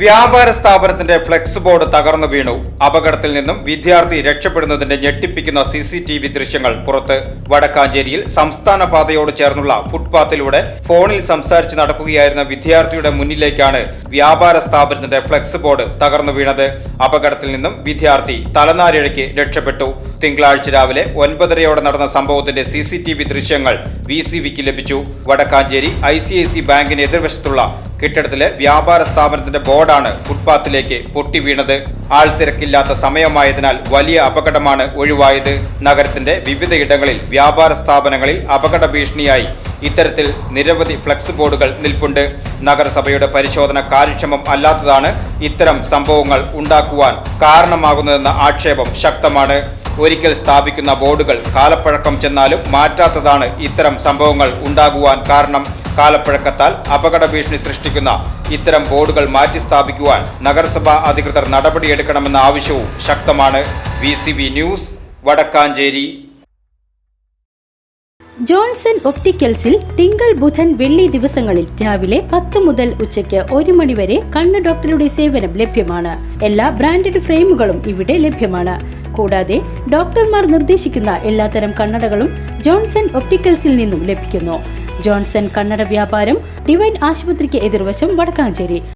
വ്യാപാര സ്ഥാപനത്തിന്റെ flex board തകർന്നു വീണു. അപകടത്തിൽ നിന്നും വിദ്യാർത്ഥി രക്ഷപ്പെടുന്നതിന്റെ ഞെട്ടിപ്പിക്കുന്ന സി സി ടി വി ദൃശ്യങ്ങൾ പുറത്ത്. വടക്കാഞ്ചേരിയിൽ സംസ്ഥാന പാതയോട് ചേർന്നുള്ള ഫുട്പാത്തിലൂടെ ഫോണിൽ സംസാരിച്ച് നടക്കുകയായിരുന്ന വിദ്യാർത്ഥിയുടെ മുന്നിലേക്കാണ് വ്യാപാര സ്ഥാപനത്തിന്റെ ഫ്ലെക്സ് ബോർഡ് തകർന്നു വീണത്. അപകടത്തിൽ നിന്നും വിദ്യാർത്ഥി തലനാരിഴയ്ക്ക് രക്ഷപ്പെട്ടു. തിങ്കളാഴ്ച രാവിലെ ഒൻപതരയോടെ നടന്ന സംഭവത്തിന്റെ സി സി ടി വി ദൃശ്യങ്ങൾ വി സി വിക്ക് ലഭിച്ചു. Vadakkanchery I C I C ബാങ്കിന് എതിർവശത്തുള്ള കെട്ടിടത്തിലെ വ്യാപാര സ്ഥാപനത്തിന്റെ ബോർഡാണ് ഫുട്പാത്തിലേക്ക് പൊട്ടി വീണത്. ആൾത്തിരക്കില്ലാത്ത സമയമായതിനാൽ വലിയ അപകടമാണ് ഒഴിവായത്. നഗരത്തിന്റെ വിവിധയിടങ്ങളിൽ വ്യാപാര സ്ഥാപനങ്ങളിൽ അപകട ഭീഷണിയായി. ഇത്തരത്തിൽ നിരവധി ഫ്ലക്സ് ബോർഡുകൾ നിൽപ്പുണ്ട്. നഗരസഭയുടെ പരിശോധന കാര്യക്ഷമം അല്ലാത്തതാണ് ഇത്തരം സംഭവങ്ങൾ ഉണ്ടാക്കുവാൻ കാരണമാകുന്നതെന്ന ആക്ഷേപം ശക്തമാണ്. ഒരിക്കൽ സ്ഥാപിക്കുന്ന ബോർഡുകൾ കാലപ്പഴക്കം ചെന്നാലും മാറ്റാത്തതാണ് ഇത്തരം സംഭവങ്ങൾ ഉണ്ടാകുവാൻ കാരണം. കാലപ്പഴക്കത്താൽ അപകട ഭീഷണി സൃഷ്ടിക്കുന്ന ഇത്തരം ബോർഡുകൾ മാറ്റി സ്ഥാപിക്കുവാൻ നഗരസഭാ അധികൃതർ നടപടിയെടുക്കണമെന്ന ആവശ്യവും ശക്തമാണ്. V news Vadakkanchery. ജോൺസൺ ഒപ്റ്റിക്കൽസിൽ തിങ്കൾ ബുധൻ വെള്ളി ദിവസങ്ങളിൽ രാവിലെ പത്ത് മുതൽ ഉച്ചയ്ക്ക് ഒരു മണിവരെ കണ്ണ് ഡോക്ടറുടെ സേവനം ലഭ്യമാണ്. എല്ലാ ബ്രാൻഡഡ് ഫ്രെയിമുകളും ഇവിടെ ലഭ്യമാണ്. കൂടാതെ ഡോക്ടർമാർ നിർദ്ദേശിക്കുന്ന എല്ലാത്തരം കണ്ണടകളും ജോൺസൺ ഒപ്റ്റിക്കൽസിൽ നിന്നും ലഭിക്കുന്നു. ജോൺസൺ കണ്ണട വ്യാപാരം ഡിവൈൻ ആശുപത്രിക്ക് എതിർവശം വടക്കാഞ്ചേരി.